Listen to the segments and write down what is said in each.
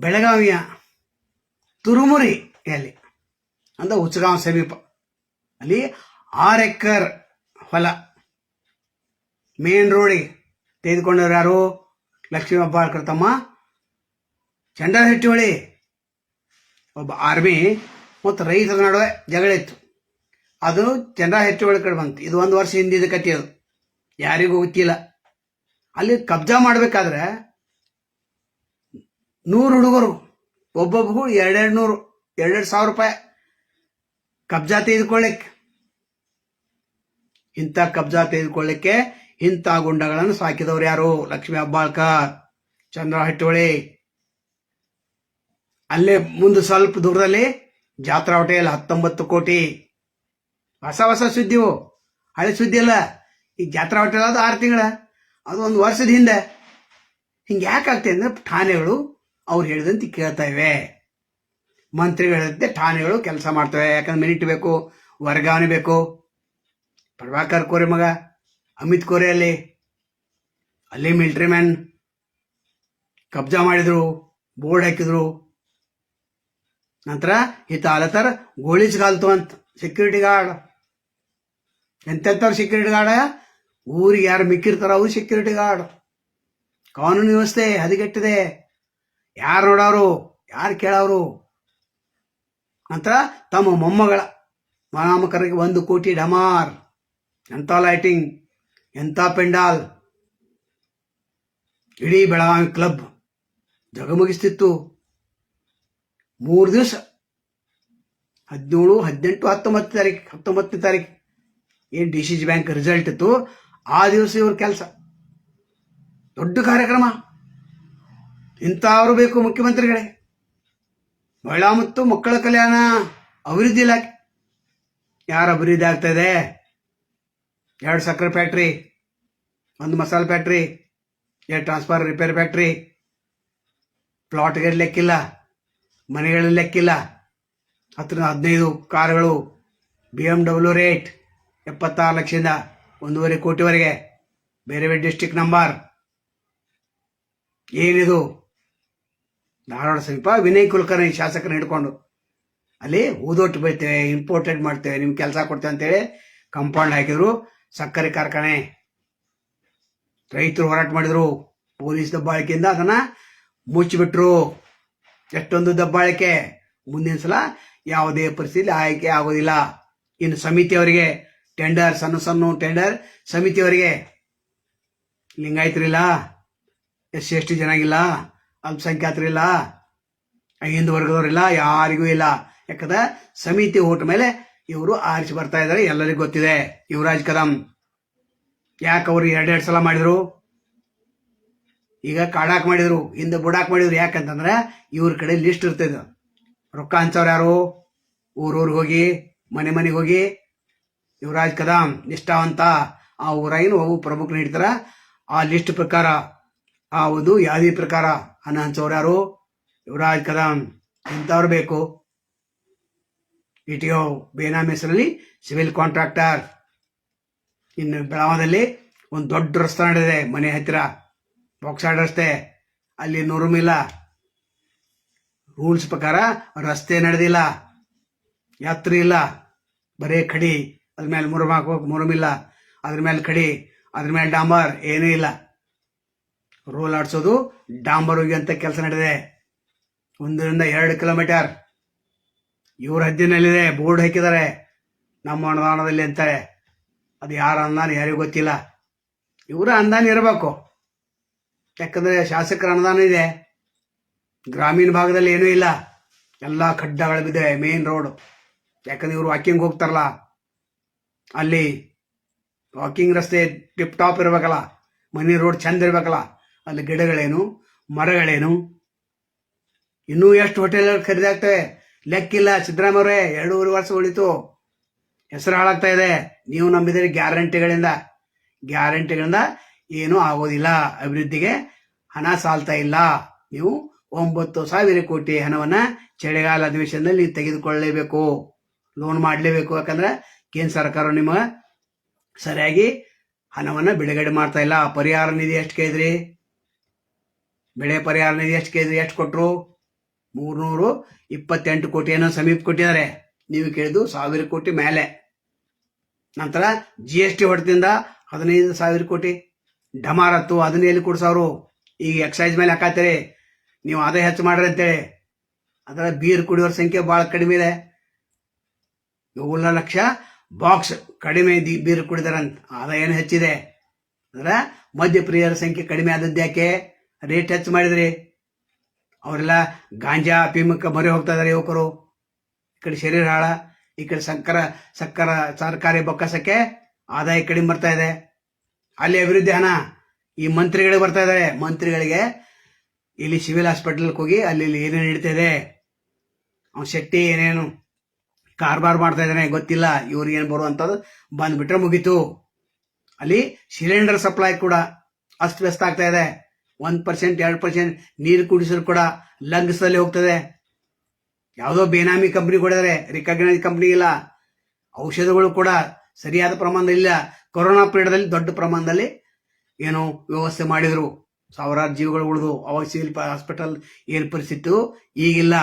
ಬೆಳಗಾವಿಯ ತುರುಮುರಿಯಲ್ಲಿ ಅಂದರೆ ಉಚ್ಚಗಾಂವ್ ಸಮೀಪ. ಅಲ್ಲಿ ಆರು ಎಕರ್ ಹೊಲ. ಮೇನ್ ರೋಡಿಗೆ ತೆಗೆದುಕೊಂಡವ್ರು ಯಾರು? ಲಕ್ಷ್ಮೀ ಹೆಬ್ಬಾಳ್ಕರ್ ತಮ್ಮ ಚಂಡರಹಟ್ಟಿಹೊಳಿ ಒಬ್ಬ ಆರ್ಮಿ ಮತ್ತು ರೈತರ ನಡುವೆ ಜಗಳ ಇತ್ತು. ಅದು ಚಂದ್ರಹಟ್ಟಿಹೊಳಿ ಕಡೆ ಬಂತು. ಇದು ಒಂದು ವರ್ಷ ಹಿಂದಿದ ಕಥೆ ಅದು ಯಾರಿಗೂ ಗೊತ್ತಿಲ್ಲ. ಅಲ್ಲಿ ಕಬ್ಜಾ ಮಾಡಬೇಕಾದ್ರೆ ನೂರು ಹುಡುಗರು ಒಬ್ಬೊಬ್ಬಗೂ ಎರಡೆರಡು ನೂರು ಎರಡೆರಡು ಸಾವಿರ ರೂಪಾಯಿ. ಕಬ್ಜಾ ತೆಗೆದುಕೊಳ್ಳಿಕ್ಕೆ. ಇಂಥ ಕಬ್ಜಾ ತೆಗೆದುಕೊಳ್ಳಿಕ್ಕೆ ಇಂಥ ಗುಂಡಗಳನ್ನು ಸಾಕಿದವರು ಯಾರು? ಲಕ್ಷ್ಮೀ ಹೆಬ್ಬಾಳ್ಕರ್ ಚಂದ್ರ ಹಟ್ಟೋಳಿ ಅಲ್ಲೇ ಮುಂದೆ ಸ್ವಲ್ಪ ದೂರದಲ್ಲಿ ಜಾತ್ರಾ ಹೋಟೆಲ್ ಹತ್ತೊಂಬತ್ತು ಕೋಟಿ. ಹೊಸ ಹೊಸ ಸುದ್ದಿವು ಹಳೆ ಸುದ್ದಿ ಅಲ್ಲ. ಈ ಜಾತ್ರಾ ಹೋಟೆಲ್ ಅದು ಆರು ತಿಂಗಳ. ಅದು ಒಂದು ವರ್ಷದ ಹಿಂದೆ. ಹಿಂಗೆ ಯಾಕೆ ಆಗ್ತದೆ ಅಂದ್ರೆ ಠಾಣೆಗಳು ಅವ್ರು ಹೇಳಿದಂತೆ ಕೇಳ್ತಾ ಇವೆ. ಮಂತ್ರಿಗಳು ಹೇಳಿದಂತೆ ಠಾಣೆಗಳು ಕೆಲಸ ಮಾಡ್ತವೆ. ಯಾಕಂದ್ರೆ ಮಿನಿಟ್ ಬೇಕು, ವರ್ಗಾವಣೆ ಬೇಕು. ಪ್ರಭಾಕರ್ ಕೋರೆ ಮಗ, ಅಮಿತ್ ಕೋರೆ ಅಲ್ಲಿ ಅಲ್ಲಿ ಮಿಲ್ಟ್ರಿ ಮ್ಯಾನ್ ಕಬ್ಜಾ ಮಾಡಿದ್ರು, ಬೋರ್ಡ್ ಹಾಕಿದ್ರು. ನಂತರ ಈತ ಅಲತರ ಗೋಳಿಸ್ ಅಂತ ಸೆಕ್ಯೂರಿಟಿ ಗಾರ್ಡ್ ಎಂತೆಂಥವ್ರು ಸೆಕ್ಯೂರಿಟಿ ಗಾರ್ಡ ಊರಿಗೆ ಯಾರು ಮಿಕ್ಕಿರ್ತಾರ ಅವ್ರು ಸೆಕ್ಯೂರಿಟಿ ಗಾರ್ಡ್ ಕಾನೂನು ವ್ಯವಸ್ಥೆ ಹದಗೆಟ್ಟಿದೆ. ಯಾರು ನೋಡೋರು, ಯಾರು ಕೇಳೋರು? ನಂತರ ತಮ್ಮ ಮೊಮ್ಮಗಳ ಮನಾಮಕರಿಗೆ ಒಂದು ಕೋಟಿ ಡಮಾರ್, ಎಂಥ ಲೈಟಿಂಗ್ ಎಂಥ ಪೆಂಡಾಲ್. ಇಡೀ ಬೆಳಗಾವಿ ಕ್ಲಬ್ ಜಗಮಗಿಸ್ತಿತ್ತು. ಮೂರು ದಿವಸ, ಹದಿನೇಳು, ಹದಿನೆಂಟು, ಹತ್ತೊಂಬತ್ತು ತಾರೀಕು ಹತ್ತೊಂಬತ್ತನೇ ತಾರೀಕು ಏನು D C G bank result ಇತ್ತು, ಆ ದಿವಸ ಇವ್ರ ಕೆಲಸ. ದೊಡ್ಡ ಕಾರ್ಯಕ್ರಮ. ಇಂಥವ್ರು ಬೇಕು ಮುಖ್ಯಮಂತ್ರಿಗಳೇ. ಮಹಿಳಾ ಮತ್ತು ಮಕ್ಕಳ ಕಲ್ಯಾಣ ಅಭಿವೃದ್ಧಿ ಇಲಾಖೆ. ಯಾರು ಅಭಿವೃದ್ಧಿ ಆಗ್ತಾ ಇದೆ ಎರಡು ಸಕ್ಕರೆ ಫ್ಯಾಕ್ಟ್ರಿ, ಒಂದು ಮಸಾಲೆ ಫ್ಯಾಕ್ಟ್ರಿ, ಎರಡು ಟ್ರಾನ್ಸ್ಫಾರ್ ರಿಪೇರ್ ಫ್ಯಾಕ್ಟ್ರಿ. ಪ್ಲಾಟ್ಗೆ ಲೆಕ್ಕಿಲ್ಲ ಮನೆಗಳ ಲೆಕ್ಕಿಲ್ಲ. ಹತ್ರ ಹದಿನೈದು ಕಾರುಗಳು ಬಿ ಎಂ ಡಬ್ಲ್ಯೂ ರೇಟ್ ಎಪ್ಪತ್ತಾರು ಲಕ್ಷದಿಂದ ಒಂದೂವರೆ ಕೋಟಿವರೆಗೆ. ಬೇರೆ ಬೇರೆ ಡಿಸ್ಟಿಕ್ ನಂಬರ್ ಏನಿದು? ಧಾರವಾಡ ಸಮೀಪ ವಿನಯ್ ಕುಲಕರ್ಣಿ ಶಾಸಕರನ್ನ ಹಿಡ್ಕೊಂಡು, ಅಲ್ಲಿ ಊದೊಟ್ಟು ಬೀಳ್ತೇವೆ ಇಂಪೋರ್ಟೆಡ್ ಮಾಡ್ತೇವೆ, ನಿಮ್ಗೆ ಕೆಲಸ ಕೊಡ್ತೇವೆ ಅಂತೇಳಿ ಕಂಪೌಂಡ್ ಹಾಕಿದ್ರು. ಸಕ್ಕರೆ ಕಾರ್ಖಾನೆ, ರೈತರು ಹೋರಾಟ ಮಾಡಿದ್ರು. ಪೊಲೀಸ್ ದಬ್ಬಾಳಿಕೆಯಿಂದ ಅದನ್ನ ಮುಚ್ಚಿಬಿಟ್ರು. ಎಷ್ಟೊಂದು ದಬ್ಬಾಳಿಕೆ. ಮುಂದಿನ ಸಲ ಯಾವುದೇ ಪರಿಸ್ಥಿತಿ ಆಯ್ಕೆ ಆಗೋದಿಲ್ಲ. ಇನ್ನು ಸಮಿತಿಯವರಿಗೆ ಟೆಂಡರ್ ಸಣ್ಣ ಸಣ್ಣ ಟೆಂಡರ್ ಸಮಿತಿಯವರಿಗೆ ಲಿಂಗಾಯತರಿಲ್ಲ. ಎಸ್ ಎಷ್ಟು ಎಸ್, ಟಿ ಜನಾಗಿಲ್ಲ ಅಲ್ಪಸಂಖ್ಯಾತರಿಲ್ಲ ವರ್ಗದವರಿಲ್ಲ ಯಾರಿಗೂ ಇಲ್ಲ. ಯಾಕಂದ್ರೆ ಸಮಿತಿ ಓಟ್ ಮೇಲೆ ಇವರು ಆರಿಸಿ ಬರ್ತಾ ಇದ್ದಾರೆ, ಎಲ್ಲರಿಗೂ ಗೊತ್ತಿದೆ. ಯುವರಾಜ್ ಕದಂ, ಯಾಕೆ ಅವರು ಎರಡೆರಡು ಸಲ ಮಾಡಿದ್ರು? ಈಗ ಕಾಡಾಕ್ ಮಾಡಿದ್ರು, ಹಿಂದೆ ಬುಡಾಕ್ ಮಾಡಿದ್ರು. ಯಾಕಂತಂದ್ರೆ ಇವ್ರ ಕಡೆ ಲಿಸ್ಟ್ ಇರ್ತದೆ. ರೊಕ್ಕ ಹಂಚವ್ರು ಯಾರು? ಊರೂರಿಗೆ ಹೋಗಿ, ಮನೆ ಮನೆಗೆ ಹೋಗಿ. ಯುವರಾಜ್ ಕದಂ, ನಿಷ್ಠಾವಂತ. ಆ ಊರಾಗಿನ ಹೋಗು ಪ್ರಮುಖ ನೀಡ್ತಾರ. ಆ ಲಿಸ್ಟ್ ಪ್ರಕಾರ, ಆ ಒಂದು ಯಾದಿ ಪ್ರಕಾರ. ಹಂಚವ್ರು ಯಾರು ಯುವರಾಜ್ ಕದಂ ಇಂಥವ್ರು ಬೇಕು? ಇ ಟಿ ಒ ಬೇನಾಮ್ ಹೆಸರಲ್ಲಿ ಸಿವಿಲ್ ಕಾಂಟ್ರಾಕ್ಟರ್. ಇನ್ನು ಬೆಳಗಾವದಲ್ಲಿ ಒಂದು ದೊಡ್ಡ ರಸ್ತೆ ನಡೆದಿದೆ, ಮನೆ ಹತ್ತಿರ. ಬಾಕ್ಸೈಡ್ ರಸ್ತೆ. ಅಲ್ಲಿ ನುರುಮಿಲ್ಲ ರೂಲ್ಸ್ ಪ್ರಕಾರ ರಸ್ತೆ ನಡೆದಿಲ್ಲ. ಯಾತ್ರಿ ಇಲ್ಲ. ಬರೀ ಕಡಿ. ಅದ್ರ ಮೇಲೆ ಮುರುಮ್ ಹಾಕೋಕೆ ಮುರುಮಿಲ್ಲ ಅದ್ರ ಮೇಲೆ ಕಡಿ. ಅದ್ರ ಮೇಲೆ ಡಾಂಬರ್. ಏನೂ ಇಲ್ಲ. ರೋಲ್ ಆಡ್ಸೋದು ಡಾಂಬರ್ ಹೋಗಿ ಅಂತ ಕೆಲಸ ನಡೆದಿದೆ. ಒಂದರಿಂದ ಎರಡು ಕಿಲೋಮೀಟರ್. ಇವ್ರ ಹದ್ದಿನಲ್ಲಿದೆ ಬೋರ್ಡ್ ಹಾಕಿದ್ದಾರೆ. ನಮ್ಮ ಅನುದಾನದಲ್ಲಿ ಅಂತಾರೆ. ಅದು ಯಾರ ಅನುದಾನ ಯಾರಿಗೂ ಗೊತ್ತಿಲ್ಲ. ಇವರ ಅನುದಾನ ಇರಬೇಕು. ಯಾಕಂದ್ರೆ ಶಾಸಕರ ಅನುದಾನ ಇದೆ. ಗ್ರಾಮೀಣ ಭಾಗದಲ್ಲಿ ಏನೂ ಇಲ್ಲ. ಎಲ್ಲ ಖಡ್ಡಗಳು ಬಿದ್ದಿವೆ ಮೇನ್ ರೋಡ್ ಯಾಕಂದ್ರೆ ಇವರು ವಾಕಿಂಗ್ ಹೋಗ್ತಾರಲ್ಲ, ಅಲ್ಲಿ ವಾಕಿಂಗ್ ರಸ್ತೆ ಟಿಪ್ ಟಾಪ್ ಇರಬೇಕಲ್ಲ, ಮನೆ ರೋಡ್ ಚಂದ ಇರಬೇಕಲ್ಲ ಅಲ್ಲಿ ಗಿಡಗಳೇನು, ಮರಗಳೇನು? ಇನ್ನೂ ಎಷ್ಟು ಹೋಟೆಲ್ ಖರೀದಾಗ್ತವೆ ಲೆಕ್ಕಿಲ್ಲ. ಸಿದ್ದರಾಮಯ್ಯವರೇ ಎರಡೂವರೆ ವರ್ಷ ಉಳಿತು. ಹೆಸರು ಹಾಳಾಗ್ತಾ ಇದೆ. ನೀವು ನಂಬಿದರೆ ಗ್ಯಾರಂಟಿಗಳಿಂದ. ಗ್ಯಾರಂಟಿಗಳಿಂದ ಏನೂ ಆಗೋದಿಲ್ಲ. ಅಭಿವೃದ್ಧಿಗೆ ಹಣ ಸಾಲ್ತಾ ಇಲ್ಲ. ನೀವು ಒಂಬತ್ತು ಸಾವಿರ ಕೋಟಿ ಹಣವನ್ನ ಚಳಿಗಾಲ ಅಧಿವೇಶನದಲ್ಲಿ ತೆಗೆದುಕೊಳ್ಳಲೇಬೇಕು. ಲೋನ್ ಮಾಡಲೇಬೇಕು. ಯಾಕಂದ್ರೆ ಕೇಂದ್ರ ಸರ್ಕಾರ ನಿಮ್ಮ ಸರಿಯಾಗಿ ಹಣವನ್ನ ಬಿಡುಗಡೆ ಮಾಡ್ತಾ ಇಲ್ಲ. ಪರಿಹಾರ ನಿಧಿ ಎಷ್ಟು ಕೇಳಿದ್ರಿ? ಬೆಳೆ ಪರಿಹಾರ ನಿಧಿ ಎಷ್ಟು ಕೇಳಿದ್ರಿ ಎಷ್ಟು ಕೊಟ್ಟರು ಮೂರ್ನೂರು ಇಪ್ಪತ್ತೆಂಟು ಕೋಟಿ ಏನೋ ಸಮೀಪ ಕೊಟ್ಟಿದ್ದಾರೆ. ನೀವು ಕೇಳಿದ್ದು ಸಾವಿರ ಕೋಟಿ ಮೇಲೆ. ನಂತರ ಜಿ ಎಸ್ ಟಿ ಹೊಡೆದಿಂದ ಹದಿನೈದು ಸಾವಿರ ಕೋಟಿ. ಡಮಾರತ್ತು ಅದನ್ನ ಎಲ್ಲಿ ಕೊಡ್ಸೋರು? ಈಗ ಎಕ್ಸೈಸ್ ಮೇಲೆ ಹಾಕಾತೀರಿ ನೀವು ಆದಾಯ ಹೆಚ್ಚು ಮಾಡ್ರಿ ಅಂತೇಳಿ. ಅದರ ಬೀರ್ ಕುಡಿಯೋರ ಸಂಖ್ಯೆ ಭಾಳ ಕಡಿಮೆ ಇದೆ. ಏಳು ಲಕ್ಷ ಬಾಕ್ಸ್ ಕಡಿಮೆ ದಿ ಬೀರ್ ಕುಡಿದಾರಂತ. ಆದಾಯ ಏನು ಹೆಚ್ಚಿದೆ. ಅಂದ್ರೆ ಮದ್ಯಪ್ರಿಯರ ಸಂಖ್ಯೆ ಕಡಿಮೆ ಆದದ್ದು ಯಾಕೆ? ರೇಟ್ ಹೆಚ್ಚು ಮಾಡಿದ್ರಿ ಅವರೆಲ್ಲ ಗಾಂಜಾ ಪೀಮಕ್ಕೆ ಮೊರೆ ಹೋಗ್ತಾ ಇದಾರೆ ಯುವಕರು. ಈ ಕಡೆ ಶರೀರ ಹಾಳ, ಈ ಕಡೆ ಸಕ್ಕರ ಸಕ್ಕರ ಸರ್ಕಾರಿ ಬೊಕ್ಕಸಕ್ಕೆ ಆದಾಯ ಕಡಿಮೆ ಬರ್ತಾ ಇದೆ. ಅಲ್ಲಿ ಅಭಿವೃದ್ಧಿ ಹಣ. ಈ ಮಂತ್ರಿಗಳಿಗೆ ಬರ್ತಾ ಇದ್ದಾರೆ ಮಂತ್ರಿಗಳಿಗೆ ಇಲ್ಲಿ ಸಿವಿಲ್ ಹಾಸ್ಪಿಟಲ್ಗೆ ಹೋಗಿ ಅಲ್ಲಿ ಇಲ್ಲಿ ಏನೇನು ನಡೀತಾ ಇದೆ. ಅವ್ನು ಶೆಟ್ಟಿ ಏನೇನು ಕಾರ್ಬಾರ್ ಮಾಡ್ತಾ ಇದ್ದಾನೆ ಗೊತ್ತಿಲ್ಲ. ಇವ್ರಿಗೆ ಏನು ಬರುವಂಥದ್ದು ಬಂದ್ಬಿಟ್ರೆ ಮುಗೀತು. ಅಲ್ಲಿ ಸಿಲಿಂಡರ್ ಸಪ್ಲೈ ಕೂಡ ಅಸ್ತವ್ಯಸ್ತ ಆಗ್ತಾ ಇದೆ. ಒಂದ್ ಪರ್ಸೆಂಟ್ ಎರಡು ಪರ್ಸೆಂಟ್ ನೀರು ಕುಡಿಸಿದ್ರು ಕೂಡ ಲಂಗ್ಸಲ್ಲಿ ಹೋಗ್ತದೆ. ಯಾವುದೋ ಬೇನಾಮಿ ಕಂಪ್ನಿ ಕೊಡಿದ್ರೆ ರಿಕಗ್ನೈಸ್ ಕಂಪ್ನಿ ಇಲ್ಲ. ಔಷಧಗಳು ಕೂಡ ಸರಿಯಾದ ಪ್ರಮಾಣದಲ್ಲಿ ಇಲ್ಲ. ಕೊರೋನಾ ಪೀರಿಯಡ್ದಲ್ಲಿ ದೊಡ್ಡ ಪ್ರಮಾಣದಲ್ಲಿ ಏನು ವ್ಯವಸ್ಥೆ ಮಾಡಿದ್ರು. ಸಾವಿರಾರು ಜೀವಗಳು ಉಳಿದು ಅವಾಗ ಸಿವಿಲ್ ಹಾಸ್ಪಿಟಲ್ ಏರ್ಪಡಿಸಿತ್ತು ಈಗಿಲ್ಲ.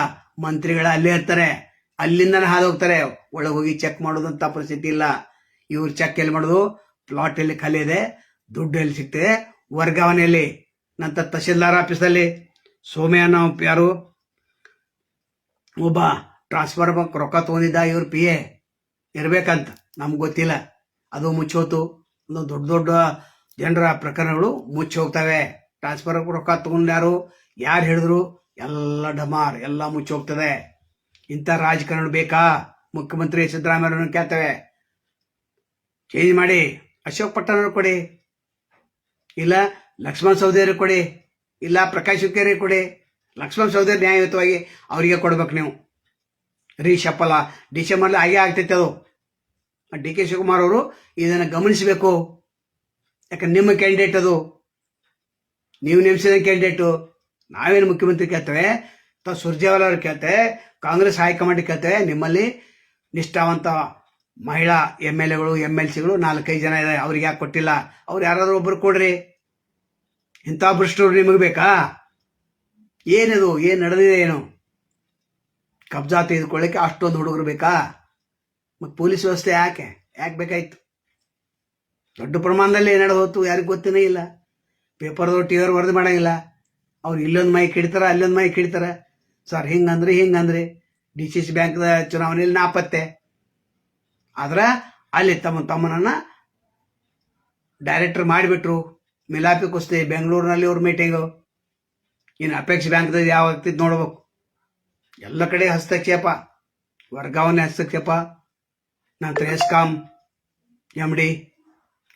ಮಂತ್ರಿಗಳ ಅಲ್ಲೇ ಇರ್ತಾರೆ. ಅಲ್ಲಿಂದನೇ ಹಾದು ಹೋಗ್ತಾರೆ ಒಳಗೆ ಹೋಗಿ ಚೆಕ್ ಮಾಡೋದಂತ ಪರಿಸ್ಥಿತಿ ಇಲ್ಲ. ಇವ್ರು ಚೆಕ್ ಎಲ್ಲಿ ಮಾಡೋದು? ಪ್ಲಾಟ್ ಎಲ್ಲಿ ಖಾಲಿ ಇದೆ. ದುಡ್ಡು ಎಲ್ಲಿ ಸಿಗ್ತದೆ? ವರ್ಗಾವಣೆಯಲ್ಲಿ. ನಂತರ ತಹಶೀಲ್ದಾರ್ ಆಫೀಸಲ್ಲಿ ಸೋಮ್ಯ ಅನ್ನೋ ಯಾರು ಒಬ್ಬ ಟ್ರಾನ್ಸ್ಫರ್ ರೊಕ್ಕ ತಗೊಂಡಿದ್ದ ಇವ್ರ ಪಿ ಎ ಇರ್ಬೇಕಂತ. ನಮ್ಗೆ ಗೊತ್ತಿಲ್ಲ. ಅದು ಮುಚ್ಚೋತು. ಒಂದು ದೊಡ್ಡ ದೊಡ್ಡ ಜನರ ಪ್ರಕರಣಗಳು ಮುಚ್ಚಿ ಹೋಗ್ತವೆ ಟ್ರಾನ್ಸ್ಫರ್ ರೊಕ್ಕ ತಗೊಂಡ್ಯಾರು, ಯಾರು ಹೇಳಿದ್ರು ಎಲ್ಲ ಡಮಾರ್ ಎಲ್ಲ ಮುಚ್ಚಿ ಹೋಗ್ತದೆ ಇಂಥ ರಾಜಕಾರಣ ಬೇಕಾ? ಮುಖ್ಯಮಂತ್ರಿ ಸಿದ್ದರಾಮಯ್ಯವ್ರನ್ನ ಕೇಳ್ತವೆ. ಚೇಂಜ್ ಮಾಡಿ. ಅಶೋಕ್ ಪಟ್ಟಣ ಕೊಡಿ. ಇಲ್ಲ ಲಕ್ಷ್ಮಣ್ ಸೌದಿಯರಿಗೆ ಕೊಡಿ, ಇಲ್ಲ ಪ್ರಕಾಶ್ ಹುಕ್ಕೇರಿ ಕೊಡಿ, ಲಕ್ಷ್ಮಣ ಸೌದಿ ನ್ಯಾಯಯುತವಾಗಿ ಅವರಿಗೆ ಕೊಡ್ಬೇಕು ನೀವು. ರೀ ಶಪ್ಪಲ, ಡಿಸೆಂಬರ್ಲಿ ಹಾಗೆ ಆಗ್ತೈತೆ ಅದು. ಡಿ ಕೆ ಶಿವಕುಮಾರ್ ಅವರು ಇದನ್ನು ಗಮನಿಸಬೇಕು. ಯಾಕಂದ್ರೆ ನಿಮ್ಮ ಕ್ಯಾಂಡಿಡೇಟ್ ಅದು? ನೀವು ನೇಮಿಸಿದ ಕ್ಯಾಂಡಿಡೇಟು. ನಾವೇನು ಮುಖ್ಯಮಂತ್ರಿ ಕೇಳ್ತೇವೆ? ಅಥವಾ ಸುರ್ಜೇವಾಲ ಅವ್ರು ಕೇಳ್ತೇವೆ? ಕಾಂಗ್ರೆಸ್ ಹೈಕಮಾಂಡ್ ಕೇಳ್ತೇವೆ? ನಿಮ್ಮಲ್ಲಿ ನಿಷ್ಠಾವಂತ ಮಹಿಳಾ ಎಂ ಎಲ್ ಎಗಳು ಎಂ ಎಲ್ ಸಿಗಳು ನಾಲ್ಕೈದು ಜನ ಇದ್ದಾರೆ ಅವ್ರಿಗೆ ಯಾಕೆ ಕೊಟ್ಟಿಲ್ಲ? ಅವ್ರು ಯಾರಾದರೂ ಒಬ್ರು ಕೊಡ್ರಿ. ಇಂಥ ಭ್ರಷ್ಟರು ನಿಮಗೆ ಬೇಕಾ? ಏನಿದು, ಏನು ನಡೆದಿದೆ ಏನು? ಕಬ್ಜಾ ತೆಗೆದುಕೊಳ್ಳಿಕ್ಕೆ ಅಷ್ಟೊಂದು ಹುಡುಗರು ಬೇಕಾ? ಮತ್ತು ಪೊಲೀಸ್ ವ್ಯವಸ್ಥೆ ಯಾಕೆ? ಯಾಕೆ ಬೇಕಾಯ್ತು? ದೊಡ್ಡ ಪ್ರಮಾಣದಲ್ಲಿ ನಡೆದು ಹೋಯ್ತು ಯಾರಿಗೂ ಗೊತ್ತೇನೇ ಇಲ್ಲ. ಪೇಪರ್ದವ್ರು ಟಿ ವಿಯವ್ರು ವರದಿ ಮಾಡಂಗಿಲ್ಲ. ಅವ್ರು ಇಲ್ಲೊಂದು ಮೈಕ್ ಹಿಡಿತಾರೆ ಅಲ್ಲೊಂದು ಮೈಕ್ ಹಿಡಿತಾರೆ ಸರ್, ಹಿಂಗಂದ್ರೆ ಹಿಂಗಂದ್ರೆ. ಡಿ ಸಿ ಸಿ ಬ್ಯಾಂಕ್ದ ಚುನಾವಣೆಯಲ್ಲಿ ನಾಪತ್ತೆ. ಆದ್ರೆ ಅಲ್ಲಿ ತಮ್ಮ ತಮ್ಮನನ್ನ ಡೈರೆಕ್ಟರ್ ಮಾಡಿಬಿಟ್ರು. ಮಿಲಾಪಿ ಕುಸ್ತಿ, ಬೆಂಗಳೂರಿನಲ್ಲಿ ಅವ್ರ ಮೀಟಿಂಗು ಇನ್ನು ಅಪೇಕ್ಷ ಬ್ಯಾಂಕ್ದಾಗ ಯಾವ ಆಗ್ತಿದ್ ನೋಡ್ಬೇಕು. ಎಲ್ಲ ಕಡೆ ಹಸ್ತಕ್ಷೇಪ. ವರ್ಗಾವಣೆ ಹಸ್ತಕ್ಷೇಪ. ನಂತರ Escom M D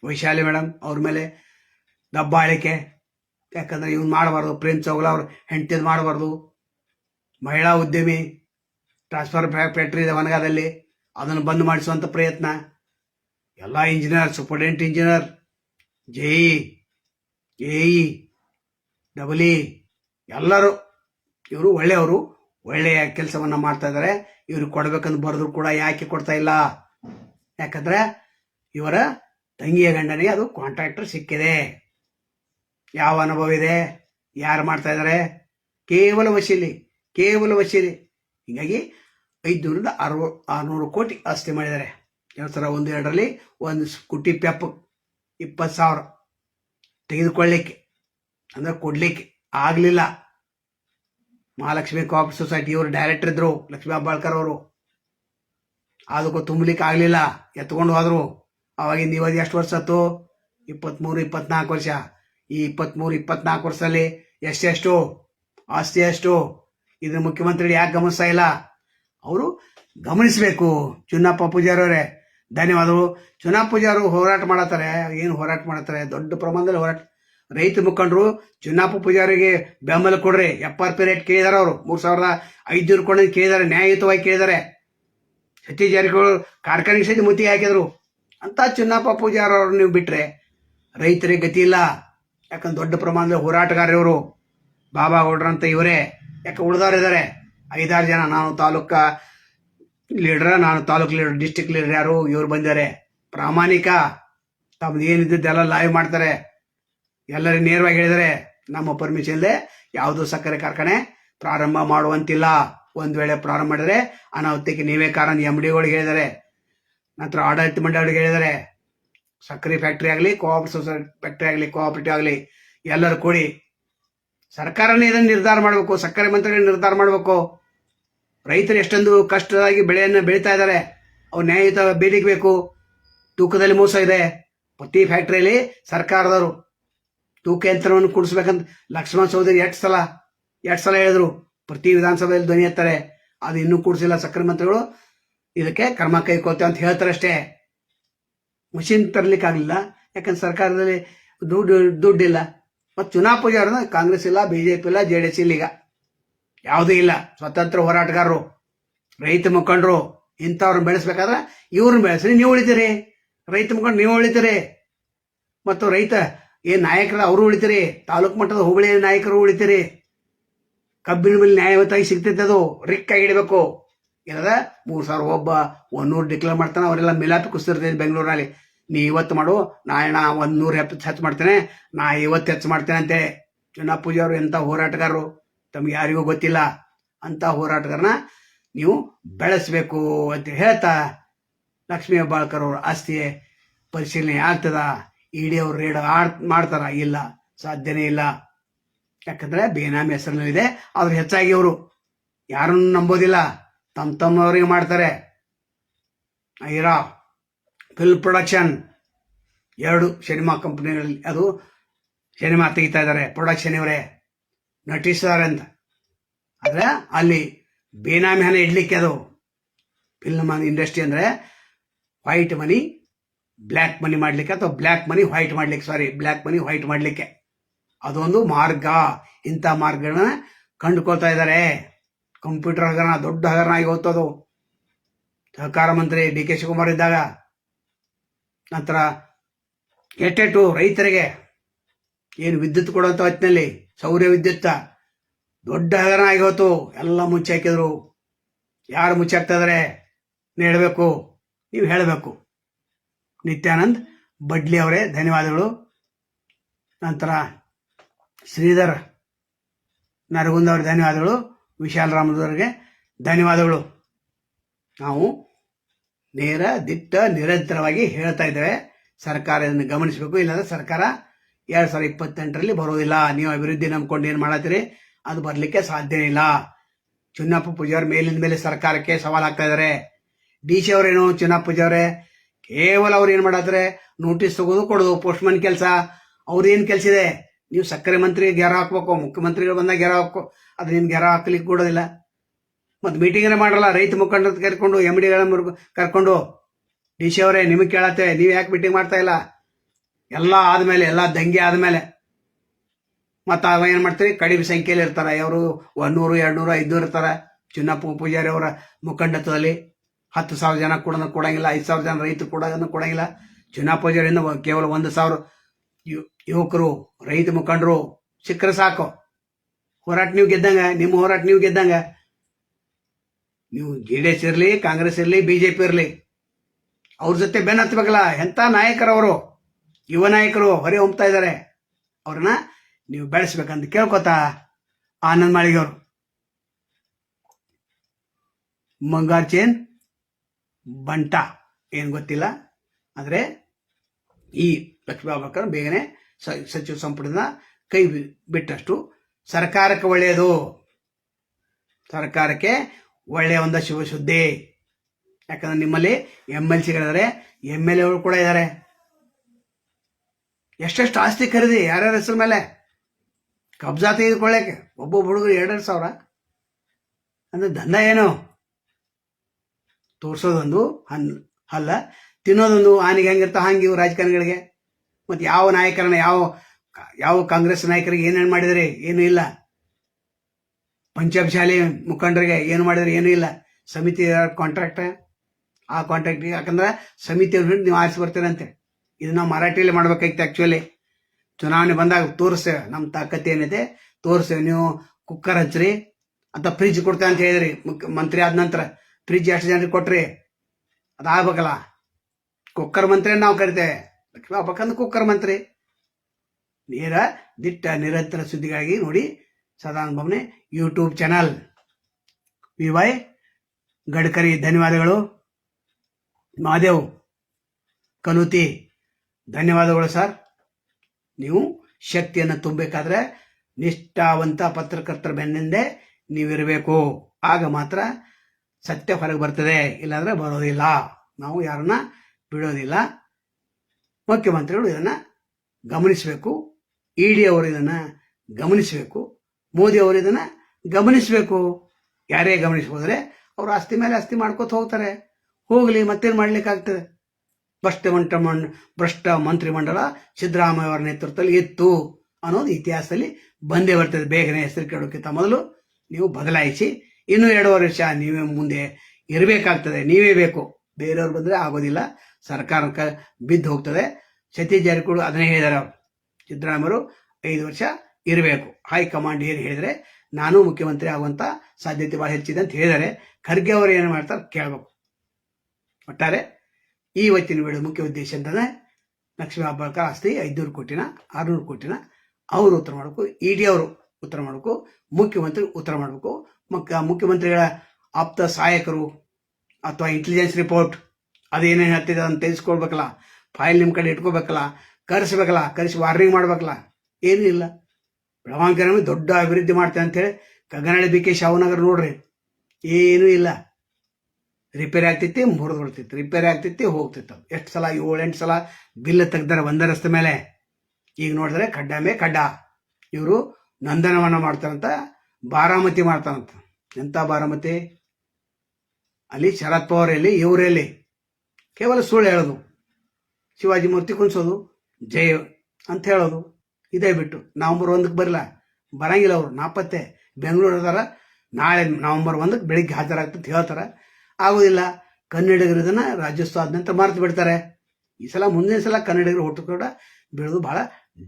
Vaishali madam ಅವ್ರ ಮೇಲೆ ದಬ್ಬಾಳಿಕೆ. ಯಾಕಂದ್ರೆ ಇವ್ನು ಮಾಡಬಾರ್ದು ಪ್ರೇಮ್ ಚೌಗಲ ಅವ್ರು ಹೆಂಡತಿದ್ ಮಾಡಬಾರ್ದು. ಮಹಿಳಾ ಉದ್ಯಮಿ ಟ್ರಾನ್ಸ್ಫರ್ ಫ್ಯಾಕ್ಟ್ರಿ ಇದೆ ವನಗಾದಲ್ಲಿ. ಅದನ್ನು ಬಂದ್ ಮಾಡಿಸುವಂಥ ಪ್ರಯತ್ನ. ಎಲ್ಲ engineer superintendent engineer Jai A double E ಎಲ್ಲರೂ, ಇವರು ಒಳ್ಳೆಯವರು, ಒಳ್ಳೆಯ ಕೆಲಸವನ್ನ ಮಾಡ್ತಾ ಇದ್ದಾರೆ ಇವ್ರಿಗೆ ಕೊಡ್ಬೇಕಂತ ಬರೆದ್ರು ಕೂಡ ಯಾಕೆ ಕೊಡ್ತಾ ಇಲ್ಲ? ಯಾಕಂದ್ರೆ ಇವರ ತಂಗಿಯ ಗಂಡನಿಗೆ ಅದು ಕಾಂಟ್ರಾಕ್ಟರ್ ಸಿಕ್ಕಿದೆ. ಯಾವ ಅನುಭವ ಇದೆ? ಯಾರು ಮಾಡ್ತಾ ಇದ್ದಾರೆ ಕೇವಲ ವಶೀಲಿ ಕೇವಲ ವಶೀಲಿ. ಹೀಗಾಗಿ ಐದುನೂರಿಂದ ಅರವ ಆರುನೂರು ಕೋಟಿ ಆಸ್ತಿ ಮಾಡಿದ್ದಾರೆ. ಎರಡು ಸಾವಿರ ಒಂದು ಎರಡರಲ್ಲಿ ಒಂದು ಕುಟಿ ಪೆಪ್, ಇಪ್ಪತ್ತು ಸಾವಿರ. ತೆಗೆದುಕೊಳ್ಳಿಕ್ಕೆ, ಅಂದ್ರೆ ಕೊಡ್ಲಿಕ್ಕೆ ಆಗಲಿಲ್ಲ. ಮಹಾಲಕ್ಷ್ಮಿ ಕಾಪ್ ಸೊಸೈಟಿ ಇವರು ಡೈರೆಕ್ಟರ್ ಇದ್ರು, ಲಕ್ಷ್ಮೀ ಅಬ್ಬಾಳ್ಕರ್ ಅವರು. ಅದಕ್ಕೂ ತುಂಬಲಿಕ್ಕೆ ಆಗಲಿಲ್ಲ. ಎತ್ಕೊಂಡು ಹೋದರು. ಅವಾಗಿಂದ ಇವಾಗ ಎಷ್ಟು ವರ್ಷ ಆಯ್ತು? ಇಪ್ಪತ್ತ್ಮೂರು ಇಪ್ಪತ್ನಾಲ್ಕು ವರ್ಷ. ಈ ಇಪ್ಪತ್ತ್ಮೂರು ಇಪ್ಪತ್ನಾಲ್ಕು ವರ್ಷದಲ್ಲಿ ಎಷ್ಟೆಷ್ಟು? ಆಸ್ತಿ ಎಷ್ಟು? ಇದು ಮುಖ್ಯಮಂತ್ರಿ ಯಾಕೆ ಗಮನಿಸ್ತಾ ಇಲ್ಲ? ಅವರು ಗಮನಿಸಬೇಕು. ಚುನ್ನಪ್ಪ ಪೂಜಾರವರೇ ಧನ್ಯವಾದಗಳು. ಚುನಾವ್ ಪೂಜಾರು ಹೋರಾಟ ಮಾಡತ್ತಾರೆ, ಏನು ಹೋರಾಟ ಮಾಡತ್ತಾರೆ, ದೊಡ್ಡ ಪ್ರಮಾಣದಲ್ಲಿ ಹೋರಾಟ. ರೈತ ಮುಖಂಡರು ಚುನ್ನಪ್ಪ ಪೂಜಾರಿಗೆ ಬೆಂಬಲ ಕೊಡ್ರಿ. ಎಫ್ ಆರ್ ರೇಟ್ ಕೇಳಿದಾರೆ ಅವರು. ಮೂರು ಸಾವಿರದ ಐದುನೂರು ಕೊಡೋದು ಕೇಳಿದ್ದಾರೆ ನ್ಯಾಯಯುತವಾಗಿ ಕೇಳಿದ್ದಾರೆ ಸತೀಶ್ ಜಾರಕಿಹೊಳಿ ಕಾರ್ಖಾನೆಗೆ ಸಹಿತ ಮುತ್ತಿಗೆ ಹಾಕಿದ್ರು. ಅಂತ ಚುನ್ನಪ್ಪ ಪೂಜಾರ ಅವ್ರು ನೀವು ಬಿಟ್ರೆ ರೈತರಿಗೆ ಗತಿ ಇಲ್ಲ. ಯಾಕಂದ್ರೆ ದೊಡ್ಡ ಪ್ರಮಾಣದಲ್ಲಿ ಹೋರಾಟಗಾರರು ಬಾಬಾ ಗೌಡ್ರಂತ ಇವರೇ. ಯಾಕೆ ಉಳಿದವ್ರು ಇದ್ದಾರೆ ಐದಾರು ಜನ. ನಾನು ತಾಲೂಕ ಲೀಡರ್, ನಾನು ತಾಲೂಕ್ ಲೀಡರ್ ಡಿಸ್ಟಿಕ್ ಲೀಡರ್ ಯಾರು? ಇವ್ರು ಬಂದಿದ್ದಾರೆ. ಪ್ರಾಮಾಣಿಕ, ತಮ್ದು ಏನಿದ್ದೆಲ್ಲ ಲೈವ್ ಮಾಡ್ತಾರೆ. ಎಲ್ಲರೂ ನೇರವಾಗಿ ಹೇಳಿದರೆ, ನಮ್ಮ ಪರ್ಮಿಷನ್ ಇಲ್ಲದೆ ಯಾವುದೂ ಸಕ್ಕರೆ ಕಾರ್ಖಾನೆ ಪ್ರಾರಂಭ ಮಾಡುವಂತಿಲ್ಲ. ಒಂದು ವೇಳೆ ಪ್ರಾರಂಭ ಮಾಡಿದರೆ, ಅನಾಹುತಕ್ಕೆ ನೀವೇ ಕಾರಣ ಎಂ ಡಿಗಳಿಗೆ ಹೇಳಿದ್ದಾರೆ. ನಂತರ ಆಡಳಿತ ಮಂಡಳಿಗೆ ಹೇಳಿದ್ದಾರೆ. ಸಕ್ಕರೆ ಫ್ಯಾಕ್ಟ್ರಿ ಆಗಲಿ ಕೋಆಪರೇಟಿವ್ ಫ್ಯಾಕ್ಟ್ರಿ ಆಗಲಿ ಕೋಆಪರೇಟಿವ್ ಆಗಲಿ, ಎಲ್ಲರೂ ಕೂಡಿ ಸರ್ಕಾರನೇ ಇದನ್ನು ನಿರ್ಧಾರ ಮಾಡಬೇಕು, ಸಕ್ಕರೆ ಮಂತ್ರಿಗಳು ನಿರ್ಧಾರ ಮಾಡಬೇಕು. ರೈತರು ಎಷ್ಟೊಂದು ಕಷ್ಟವಾಗಿ ಬೆಳೆಯನ್ನು ಬೆಳೀತಾ ಇದ್ದಾರೆ. ಅವ್ರು ನ್ಯಾಯಯುತ ಬೇಡಿಕೆ ಬೇಕು. ತೂಕದಲ್ಲಿ ಮೋಸ ಇದೆ. ಪ್ರತಿ ಫ್ಯಾಕ್ಟ್ರಿಯಲ್ಲಿ ಸರ್ಕಾರದವರು ತೂಕ ಯಂತ್ರವನ್ನು ಕೂಡಿಸ್ಬೇಕಂತ ಲಕ್ಷ್ಮಣ ಚೌಧರಿ ಎಷ್ಟು ಸಲ ಎಷ್ಟು ಸಲ ಹೇಳಿದ್ರು. ಪ್ರತಿ ವಿಧಾನಸಭೆಯಲ್ಲಿ ಧ್ವನಿ ಎತ್ತಾರೆ. ಅದು ಇನ್ನೂ ಕೂಡಿಸಿಲ್ಲ ಸಕ್ಕರೆ ಮಂತ್ರಿಗಳು. ಇದಕ್ಕೆ ಕ್ರಮ ಕೈಗೊಳ್ತೇವೆ ಅಂತ ಹೇಳ್ತಾರೆ ಅಷ್ಟೇ. ಮಷಿನ್ ತರ್ಲಿಕ್ಕೆ ಆಗಲಿಲ್ಲ ಯಾಕಂದ್ರೆ ಸರ್ಕಾರದಲ್ಲಿ ದುಡ್ಡು, ದುಡ್ಡಿಲ್ಲ. ಮತ್ತು ಚುನಾವ್ ಕಾಂಗ್ರೆಸ್ ಇಲ್ಲ, ಬಿಜೆಪಿ ಇಲ್ಲ, ಜೆ ಡಿ ಎಸ್ ಇಲ್ಲ ಈಗ. ಯಾವುದೂ ಇಲ್ಲ. ಸ್ವತಂತ್ರ ಹೋರಾಟಗಾರರು, ರೈತ ಮುಖಂಡರು, ಇಂಥವ್ರನ್ನ ಬೆಳೆಸ್ಬೇಕಾದ್ರೆ ಇವ್ರನ್ನ ಬೆಳೆಸ್ರಿ, ನೀವು ಉಳಿತೀರಿ. ರೈತ ಮುಖಂಡ್ರು ನೀವು ಉಳಿತೀರಿ. ಮತ್ತು ರೈತ ಏನು ನಾಯಕರ ಅವರು ಉಳಿತೀರಿ. ತಾಲೂಕು ಮಟ್ಟದ ಹುಬ್ಬಳ್ಳಿಯ ನಾಯಕರು ಉಳಿತೀರಿ. ಕಬ್ಬಿನ ಮೇಲೆ ನ್ಯಾಯಯುತವಾಗಿ ಸಿಗ್ತೈತೆ ಅದು. ರಿಕ್ಕಾಗಿ ಇಡಬೇಕು ಏನದ ಮೂರು ಸಾವಿರ ಒಬ್ಬ ಒಂದೂರು ಡಿಕ್ಲೇರ್ ಮಾಡ್ತಾನೆ, ಅವರೆಲ್ಲ ಮಿಲಾಪಿ ಕುಸ್ತಿರ್ತೈತೆ ಬೆಂಗಳೂರಿನಲ್ಲಿ. ನೀ ಇವತ್ತು ಮಾಡು ನಾಯಣ ಒಂದು ನೂರ ಎಪ್ಪತ್ತು ಹೆಚ್ಚು ಮಾಡ್ತೇನೆ, ನಾ ಇವತ್ತು ಹೆಚ್ಚು ಮಾಡ್ತೇನೆ ಅಂತೇಳಿ. ಚುನಾ ಪೂಜೆ ಅವರು ಎಂಥ ಹೋರಾಟಗಾರರು. ತಮ್ಗೆ ಯಾರಿಗೂ ಗೊತ್ತಿಲ್ಲ ಅಂತ ಹೋರಾಟಗಾರನ ನೀವು ಬೆಳೆಸಬೇಕು ಅಂತ ಹೇಳ್ತಾ ಲಕ್ಷ್ಮೀ ಹೆಬ್ಬಾಳ್ಕರ್ ಅವ್ರ ಆಸ್ತಿ ಪರಿಶೀಲನೆ ಆಗ್ತದ? ಇಡಿ ಅವ್ರು ರೇಡ್ ಮಾಡ್ತಾರ? ಇಲ್ಲ, ಸಾಧ್ಯನೇ ಇಲ್ಲ. ಯಾಕಂದ್ರೆ ಬೇನಾಮಿ ಹೆಸರಿನಲ್ಲಿದೆ. ಆದ್ರೆ ಹೆಚ್ಚಾಗಿ ಅವರು ಯಾರನ್ನು ನಂಬೋದಿಲ್ಲ. ತಮ್ಮ ತಮ್ಮವರಿಗೆ ಮಾಡ್ತಾರೆ. Aira film production. ಎರಡು ಸಿನಿಮಾ ಕಂಪನಿಗಳಲ್ಲಿ, ಅದು ಸಿನಿಮಾ ತೆಗಿತಾ ಇದ್ದಾರೆ. ಪ್ರೊಡಕ್ಷನ್ ಇವರೇ. ನಟಿಸಿದ್ದಾರೆ ಅಂತ ಆದರೆ ಅಲ್ಲಿ ಬೇನಾಮಿ ಹಣ ಇಡ್ಲಿಕ್ಕೆ ಅದು ಫಿಲ್ಮ್ ಇಂಡಸ್ಟ್ರಿ ಅಂದ್ರೆ ವೈಟ್ ಮನಿ ಬ್ಲ್ಯಾಕ್ ಮನಿ ಮಾಡಲಿಕ್ಕೆ ಅಥವಾ ಬ್ಲ್ಯಾಕ್ ಮನಿ ವೈಟ್ ಮಾಡ್ಲಿಕ್ಕೆ ಸಾರಿ ಬ್ಲ್ಯಾಕ್ ಮನಿ ವೈಟ್ ಮಾಡಲಿಕ್ಕೆ. ಅದೊಂದು ಮಾರ್ಗ. ಇಂಥ ಮಾರ್ಗಗಳನ್ನ ಕಂಡುಕೊಳ್ತಾ ಇದ್ದಾರೆ. ಕಂಪ್ಯೂಟರ್ ಹಗರಣ, ದೊಡ್ಡ ಹಗರಣ ಆಗಿ ಹೋಗ್ತದು ಸಹಕಾರ ಮಂತ್ರಿ ಡಿ ಕೆ ಶಿವಕುಮಾರ್ ಇದ್ದಾಗ. ನಂತರ ಎಟ್ಟೆಟ್ಟು ರೈತರಿಗೆ ಏನು ವಿದ್ಯುತ್ ಕೊಡುವಂಥ ಹೊತ್ತಿನಲ್ಲಿ ಸೌರ ವಿದ್ಯುತ್ ದೊಡ್ಡ ಹಗರಣ ಆಗಿ ಹೋತು ಎಲ್ಲ ಮುಚ್ಚಿ ಹಾಕಿದ್ರು. ಯಾರು ಮುಚ್ಚಿ ಹಾಕ್ತಾ ಇದಾರೆ? ನೀವು ಹೇಳಬೇಕು. ನೀವು ಹೇಳಬೇಕು. ನಿತ್ಯಾನಂದ್ ಬಡ್ಲಿ ಅವರೇ, ಧನ್ಯವಾದಗಳು. ನಂತರ ಶ್ರೀಧರ್ ನರಗುಂದ ಅವ್ರಿಗೆ ಧನ್ಯವಾದಗಳು. ವಿಶಾಲ್ ರಾಮದವರಿಗೆ ಧನ್ಯವಾದಗಳು. ನಾವು ನೇರ ದಿಟ್ಟ ನಿರಂತರವಾಗಿ ಹೇಳ್ತಾ ಇದ್ದೇವೆ. ಸರ್ಕಾರ ಇದನ್ನು ಗಮನಿಸಬೇಕು. ಇಲ್ಲಾಂದ್ರೆ ಸರ್ಕಾರ ಎರಡ್ ಸಾವಿರದ ಇಪ್ಪತ್ತೆಂಟರಲ್ಲಿ ಬರೋದಿಲ್ಲ. ನೀವು ಅಭಿವೃದ್ಧಿ ನಂಬ್ಕೊಂಡು ಏನು ಮಾಡತ್ತೀರಿ? ಅದು ಬರಲಿಕ್ಕೆ ಸಾಧ್ಯ ಇಲ್ಲ. ಚುನ್ನಪ್ಪ ಪೂಜಾರ್ ಮೇಲಿಂದ ಮೇಲೆ ಸರ್ಕಾರಕ್ಕೆ ಸವಾಲಾಗ್ತಾ ಇದ್ದಾರೆ ಡಿ ಸಿ ಅವರೇನು? ಚುನ್ನಪ್ಪ ಪೂಜಾರೆ ಕೇವಲ ಅವ್ರು ಏನು ಮಾಡತ್ತಾರೆ? ನೋಟಿಸ್ ತಗೋದು ಕೊಡೋದು ಪೋಸ್ಟ್ಮನ್ ಕೆಲಸ. ಅವ್ರೇನು ಕೆಲಸ ಇದೆ? ನೀವು ಸಕ್ಕರೆ ಮಂತ್ರಿ ಗೆರ ಹಾಕ್ಬೇಕು, ಮುಖ್ಯಮಂತ್ರಿಗಳು ಬಂದಾಗ ಗೆರ ಹಾಕು ಅದು ನಿಮ್ಗೆ ಗೆರ ಹಾಕ್ಲಿಕ್ಕೆ ಕೊಡೋದಿಲ್ಲ. ಮತ್ತು ಮೀಟಿಂಗ್ ಮಾಡಲ್ಲ ರೈತ ಮುಖಂಡರ ಕರ್ಕೊಂಡು ಎಂ ಡಿಗಳ ಕರ್ಕೊಂಡು, ಡಿ ಸಿ ಅವರೇ, ನಿಮಗೆ ಕೇಳತ್ತೆ. ನೀವು ಯಾಕೆ ಮೀಟಿಂಗ್ ಮಾಡ್ತಾ ಇಲ್ಲ? ಎಲ್ಲ ಆದಮೇಲೆ, ಎಲ್ಲ ದಂಗೆ ಆದಮೇಲೆ. ಮತ್ತು ಅವ ಏನು ಮಾಡ್ತಾರೆ? ಕಡಿಮೆ ಸಂಖ್ಯೆಯಲ್ಲಿ ಇರ್ತಾರೆ. ಅವರು ಒಂದೂರು, ಎರಡ್ನೂರು, ಐದ್ನೂರು ಇರ್ತಾರೆ. ಚಿನ್ನಪ್ಪ ಪೂಜಾರಿ ಅವರ ಮುಖಂಡತ್ವದಲ್ಲಿ ಹತ್ತು ಸಾವಿರ ಜನ ಕೂಡ ಕೊಡಂಗಿಲ್ಲ, ಐದು ಸಾವಿರ ಜನ ರೈತರು ಕೂಡ ಕೊಡಂಗಿಲ್ಲ. ಚಿನ್ನಪ್ಪ ಪೂಜಾರಿಯಿಂದ ಕೇವಲ ಒಂದು ಸಾವಿರ ಯುವಕರು, ರೈತ ಮುಖಂಡರು ಸಿಕ್ಕರೆ ಸಾಕು. ಹೋರಾಟ ನೀವು ಗೆದ್ದಂಗ, ನಿಮ್ಮ ಹೋರಾಟ ನೀವು ಗೆದ್ದಂಗ. ನೀವು ಜೆ ಡಿ ಎಸ್ ಇರಲಿ, ಕಾಂಗ್ರೆಸ್ ಇರಲಿ ಬಿಜೆಪಿ ಇರಲಿ, ಅವ್ರ ಜೊತೆ ಬೆನ್ನತ್ಬೇಕಲ್ಲ ಎಂಥ ನಾಯಕರವರು? ಯುವ ನಾಯಕರು ಹೊರೆ ಹೊಮ್ತಾ ಇದ್ದಾರೆ. ಅವ್ರನ್ನ ನೀವು ಬೆಳೆಸ್ಬೇಕಂತ ಕೇಳ್ಕೊತಾ ಆನಂದ್ ಮಾಳಿಗೆ ಅವರು. ಮಂಗಾರ್ ಚೇನ್ ಬಂಟ, ಏನು ಗೊತ್ತಿಲ್ಲ. ಆದರೆ ಈ ಲಕ್ಷ್ಮೀ ಬಾಬಾಕರ್ ಬೇಗನೆ ಸಚಿವ ಸಂಪುಟದ ಕೈ ಬಿಟ್ಟಷ್ಟು ಸರ್ಕಾರಕ್ಕೆ ಒಳ್ಳೆಯದು. ಸರ್ಕಾರಕ್ಕೆ ಒಳ್ಳೆಯ ಒಂದು ಶುಭ ಸುದ್ದಿ. ಯಾಕಂದ್ರೆ ನಿಮ್ಮಲ್ಲಿ ಎಂ ಎಲ್ ಸಿಗಳಿದ್ದಾರೆ ಎಂ ಎಲ್ ಎಗಳು ಕೂಡ ಇದ್ದಾರೆ. ಎಷ್ಟೆಷ್ಟು ಆಸ್ತಿ ಖರೀದಿ, ಯಾರ್ಯಾರ ಹೆಸರು ಮೇಲೆ? ಕಬ್ಜಾ ತೆಗೆದುಕೊಳ್ಳೋಕೆ ಒಬ್ಬೊಬ್ಬ ಹುಡುಗರು ಎರಡೆರಡು ಸಾವಿರ. ಅಂದ್ರೆ ದಂಧ ಏನು? ತೋರಿಸೋದೊಂದು ಹನ್, ಅಲ್ಲ, ತಿನ್ನೋದೊಂದು ಆನೆಗೆ ಹೆಂಗಿರ್ತಾವ, ಹಂಗೆ ಇವು ರಾಜಕಾರಣಿಗಳಿಗೆ. ಮತ್ತು ಯಾವ ನಾಯಕರನ್ನ, ಯಾವ ಯಾವ ಕಾಂಗ್ರೆಸ್ ನಾಯಕರಿಗೆ ಏನೇನು ಮಾಡಿದರೆ? ಏನೂ ಇಲ್ಲ. ಪಂಚಾಬ್ ಶಾಲೆ ಮುಖಂಡರಿಗೆ ಏನು ಮಾಡಿದರೆ? ಏನೂ ಇಲ್ಲ. ಸಮಿತಿ ಕಾಂಟ್ರಾಕ್ಟ್ ಆ ಕಾಂಟ್ರಾಕ್ಟ್ ಯಾಕಂದ್ರೆ ಸಮಿತಿ ನೀವು ಆರಿಸಿ ಬರ್ತೀರಂತೆ. ಇದು ನಾವು ಮರಾಠಿಯಲ್ಲಿ ಮಾಡ್ಬೇಕಾಗಿತ್ತು ಆ್ಯಕ್ಚುಲಿ ಚುನಾವಣೆ ಬಂದಾಗ ತೋರಿಸ್ತೇವೆ ನಮ್ಮ ತಾಕತ್ತು ಏನಿದೆ ತೋರಿಸ್ತೇವೆ ನೀವು ಕುಕ್ಕರ್ ಹಚ್ಚ್ರಿ ಅಂತ ಫ್ರಿಜ್ ಕೊಡ್ತೇವೆ ಅಂತ ಹೇಳಿದ್ರಿ ಮಂತ್ರಿ ಆದ ನಂತರ ಫ್ರಿಜ್ ಎಷ್ಟು ಜನರಿಗೆ ಕೊಟ್ರಿ? ಅದಾಗಬೇಕಲ್ಲ ಕುಕ್ಕರ್ ಮಂತ್ರಿ ನಾವು ಕರಿತೇವೆ. ಆಗ್ಬೇಕಂದ್ರೆ ಕುಕ್ಕರ್ ಮಂತ್ರಿ. ನೇರ ದಿಟ್ಟ ನಿರಂತರ ಸುದ್ದಿಗಾಗಿ ನೋಡಿ Sadananda ಬಾಬುನೆ YouTube channel V Y Gadkari, ಧನ್ಯವಾದಗಳು. ಮಹಾದೇವ್, ಕಲೂತಿ. ಧನ್ಯವಾದಗಳು ಸರ್. ನೀವು ಶಕ್ತಿಯನ್ನು ತುಂಬಬೇಕಾದ್ರೆ ನಿಷ್ಠಾವಂತ ಪತ್ರಕರ್ತರ ಬೆನ್ನಿಂದೆ ನೀವಿರಬೇಕು. ಆಗ ಮಾತ್ರ ಸತ್ಯ ಹೊರಗೆ ಬರ್ತದೆ, ಇಲ್ಲಾಂದ್ರೆ ಬರೋದಿಲ್ಲ. ನಾವು ಯಾರನ್ನ ಬಿಡೋದಿಲ್ಲ. ಮುಖ್ಯಮಂತ್ರಿಗಳು ಇದನ್ನ ಗಮನಿಸಬೇಕು. ಇ ಡಿ ಅವರು ಇದನ್ನ ಗಮನಿಸಬೇಕು. ಮೋದಿ ಅವರು ಇದನ್ನ ಗಮನಿಸಬೇಕು. ಯಾರೇ ಗಮನಿಸಬೋದ್ರೆ ಅವ್ರು ಆಸ್ತಿ ಮೇಲೆ ಆಸ್ತಿ ಮಾಡ್ಕೋತ ಹೋಗ್ತಾರೆ. ಹೋಗ್ಲಿ ಮತ್ತೇನು ಮಾಡ್ಲಿಕ್ಕಾಗ್ತದೆ? ಭ್ರಷ್ಟ ಮಂಟ ಮಂ ಭ್ರಷ್ಟ ಮಂತ್ರಿಮಂಡಲ ಸಿದ್ದರಾಮಯ್ಯ ಅವರ ನೇತೃತ್ವದಲ್ಲಿ ಇತ್ತು ಅನ್ನೋದು ಇತಿಹಾಸದಲ್ಲಿ ಬಂದೇ ಬರ್ತದೆ. ಬೇಗನೆ ಹೆಸರು ಕೇಳೋಕ್ಕಿಂತ ಮೊದಲು ನೀವು ಬದಲಾಯಿಸಿ ಇನ್ನೂ ಎರಡೂವರೆ ವರ್ಷ ನೀವೇ ಮುಂದೆ ಇರಬೇಕಾಗ್ತದೆ. ನೀವೇ ಬೇಕು. ಬೇರೆಯವ್ರು ಬಂದರೆ ಆಗೋದಿಲ್ಲ. ಸರ್ಕಾರ ಬಿದ್ದು ಹೋಗ್ತದೆ. ಸತೀಶ್ ಜಾರಕಿಹೊಳಿ ಅದನ್ನೇ ಹೇಳಿದಾರೆ ಅವರು. ಸಿದ್ದರಾಮಯ್ಯರು ಐದು ವರ್ಷ ಇರಬೇಕು. ಹೈಕಮಾಂಡ್ ಏನು ಹೇಳಿದರೆ ನಾನು ಮುಖ್ಯಮಂತ್ರಿ ಆಗುವಂಥ ಸಾಧ್ಯತೆ ಭಾಳ ಹೆಚ್ಚಿದೆ ಅಂತ ಹೇಳಿದ್ದಾರೆ ಖರ್ಗೆ ಅವರು ಏನು ಮಾಡ್ತಾರೆ ಕೇಳಬೇಕು. ಒಟ್ಟಾರೆ ಈ ಇವತ್ತಿನ ವೇಳೆ ಮುಖ್ಯ ಉದ್ದೇಶ ಅಂತಂದ್ರೆ ಲಕ್ಷ್ಮೀ ಹೆಬ್ಬಾಳ್ಕರ್ ಆಸ್ತಿ ಐದುನೂರು ಕೋಟಿನ, ಆರುನೂರು ಕೋಟಿನ ಅವರು ಉತ್ತರ ಮಾಡಬೇಕು, ಇ ಡಿ ಅವರು ಉತ್ತರ ಮಾಡಬೇಕು, ಮುಖ್ಯಮಂತ್ರಿ ಉತ್ತರ ಮಾಡಬೇಕು. ಮುಖ್ಯ ಮುಖ್ಯಮಂತ್ರಿಗಳ ಆಪ್ತ ಸಹಾಯಕರು ಅಥವಾ ಇಂಟೆಲಿಜೆನ್ಸ್ ರಿಪೋರ್ಟ್ ಅದೇನೇನು ಹೇಳ್ತಿದೆ ಅದನ್ನು ತೆಗೆಸ್ಕೊಳ್ಬೇಕಲ್ಲ ಫೈಲ್ ನಿಮ್ಮ ಕಡೆ ಇಟ್ಕೋಬೇಕಲ್ಲ, ಕರೆಸ್ಬೇಕಲ್ಲ, ಕರೆಸಿ ವಾರ್ನಿಂಗ್ ಮಾಡ್ಬೇಕಲ್ಲ, ಏನೂ ಇಲ್ಲ. ಬೆಳಗಾವಿ ದೊಡ್ಡ ಅಭಿವೃದ್ಧಿ ಮಾಡ್ತೇನೆ ಅಂತೇಳಿ ಕಗನಳ್ಳಿ ಬಿ ಕೆ ಶಾವನಗರ್ ನೋಡ್ರಿ, ಏನೂ ಇಲ್ಲ. ರಿಪೇರಿ ಆಗ್ತೈತಿ, ಮುರಿದು ಬಿಡ್ತೈತಿ. ರಿಪೇರಿ ಆಗ್ತೈತಿ ಹೋಗ್ತಿತ್ತು ಎಷ್ಟು ಸಲ, ಏಳೆಂಟು ಸಲ ಬಿಲ್ ತೆಗ್ದಾರೆ ಒಂದೇ ರಸ್ತೆ ಮೇಲೆ. ಈಗ ನೋಡಿದ್ರೆ ಖಡ್ಡ ಮೇ ಖಡ್ಡ ಇವರು ನಂದನವನ ಮಾಡ್ತಾರಂತ, ಬಾರಾಮತಿ ಮಾಡ್ತಾರಂತ. ಎಂಥ ಬಾರಾಮತಿ? ಅಲ್ಲಿ ಶರದ್ ಪವಾರ್ ಎಲ್ಲಿ ಇವರೆಲ್ಲಿ ಕೇವಲ ಸುಳ್ಳು ಹೇಳೋದು. ಶಿವಾಜಿ ಮೂರ್ತಿ ಕುಣಿಸೋದು, ಜಯ ಅಂತ ಹೇಳೋದು. ಇದೇ ಬಿಟ್ಟು, ನವಂಬರ್ ಒಂದಕ್ಕೆ ಬರಲ್ಲ. ಬರಂಗಿಲ್ಲ ಅವರು, ನಾಪತ್ತೆ. ಬೆಂಗಳೂರು ಅದಾರ, ನಾಳೆ ನವಂಬರ್ ಒಂದಕ್ಕೆ ಬೆಳಿಗ್ಗೆ ಹಾಜರಾಗ್ತಂತ ಹೇಳ್ತಾರೆ. ಆಗೋದಿಲ್ಲ ಕನ್ನಡಿಗರು ಇದನ್ನ ರಾಜ್ಯೋತ್ಸವ ಆದ ನಂತರ ಮರೆತು ಬಿಡ್ತಾರೆ. ಈ ಸಲ ಮುಂದಿನ ಸಲ ಕನ್ನಡಿಗರು ಒಟ್ಟು ಕೂಡ ಬೀಳೋದು ಬಹಳ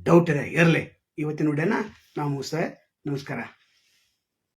ಡೌಟ್ ಇದೆ. ಇರಲಿ. ಇವತ್ತಿನ ವಿಡಿಯೋನ ನಾವು ಮುಗಿಸ್ತೇವೆ. ನಮಸ್ಕಾರ.